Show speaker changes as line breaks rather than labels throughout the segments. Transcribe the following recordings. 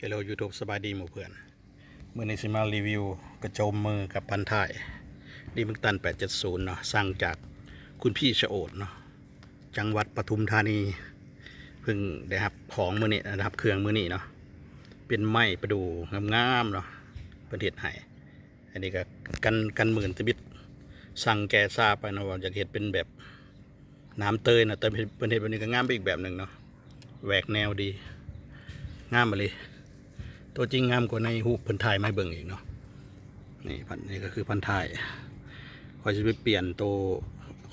เฮลโลยูทูบสบายดีหมู่เพื่อนเมื่อในสิมารีวิวกระโจมมือกับพันถ่ายดีมึกตัน 870 เนาะสั่งจากคุณพี่ชโอดเนาะจังหวัดปทุมธานีเพิ่งได้รับของมือนี้นะครับเครื่องมือนี้เนาะเป็นไม้ประดูงามๆเนาะประเทศไห้อันนี้ก็กันกันหมื่นตะบิดสั่งแกซาไปนะว่าอยากเห็ดเป็นแบบน้ำเตยนะแต่เป็นเห็ดแบบนี้ก็งามไปอีกแบบหนึ่งเนาะแหวกแนวดีงามมาเลย ตัวจริงงามกว่าในหูพันทายไม่เบิ่งอีกเนาะนี่พันนี่ก็คือพันทายคอยจะไปเปลี่ยนตัว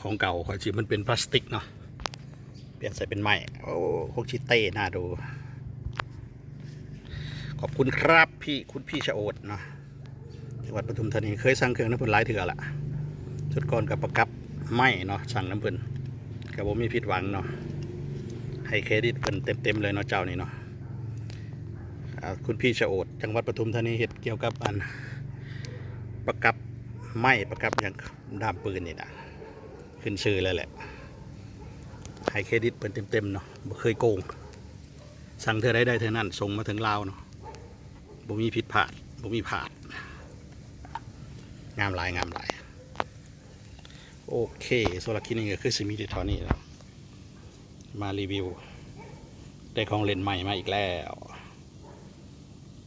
ของเก่าคอยจะมันเป็นพลาสติกเนาะเปลี่ยนใส่เป็นไม้โอ้โคชิเต้น่าดู ขอบคุณครับพี่คุณพี่ชะโอดเนาะจังหวัดปทุมธานีเคยสั่งเครื่องน้ำพิ่นหลายเถื่อละชุดก่อนกับประกับไม้เนาะสั่งน้ำพิ่นกับผมมีผิดหวังเนาะให้เครดิตเพิ่นเต็มๆเลยเนาะเจ้านี่เนาะ คุณพี่ชะโอดจังหวัดปทุมธานีเห็ดเกี่ยวกับอันประกับไม้ประกับอย่างด้ามปืนนี่นะขึ้นชื่อเลยแหละให้เครดิตเป็นเต็มๆเนาะบ่เคยโกง สั่งเธอได้ได้เธอนั่นส่งมาถึงลาวเนาะบ่มีผิดพลาดบ่มีพลาดงามหลายงามหลายโอเคสำหรับคลิปนี้ก็คือสิมีที่เท่านี้แล้วมารีวิว ได้ของเล่นใหม่มาอีกแล้ว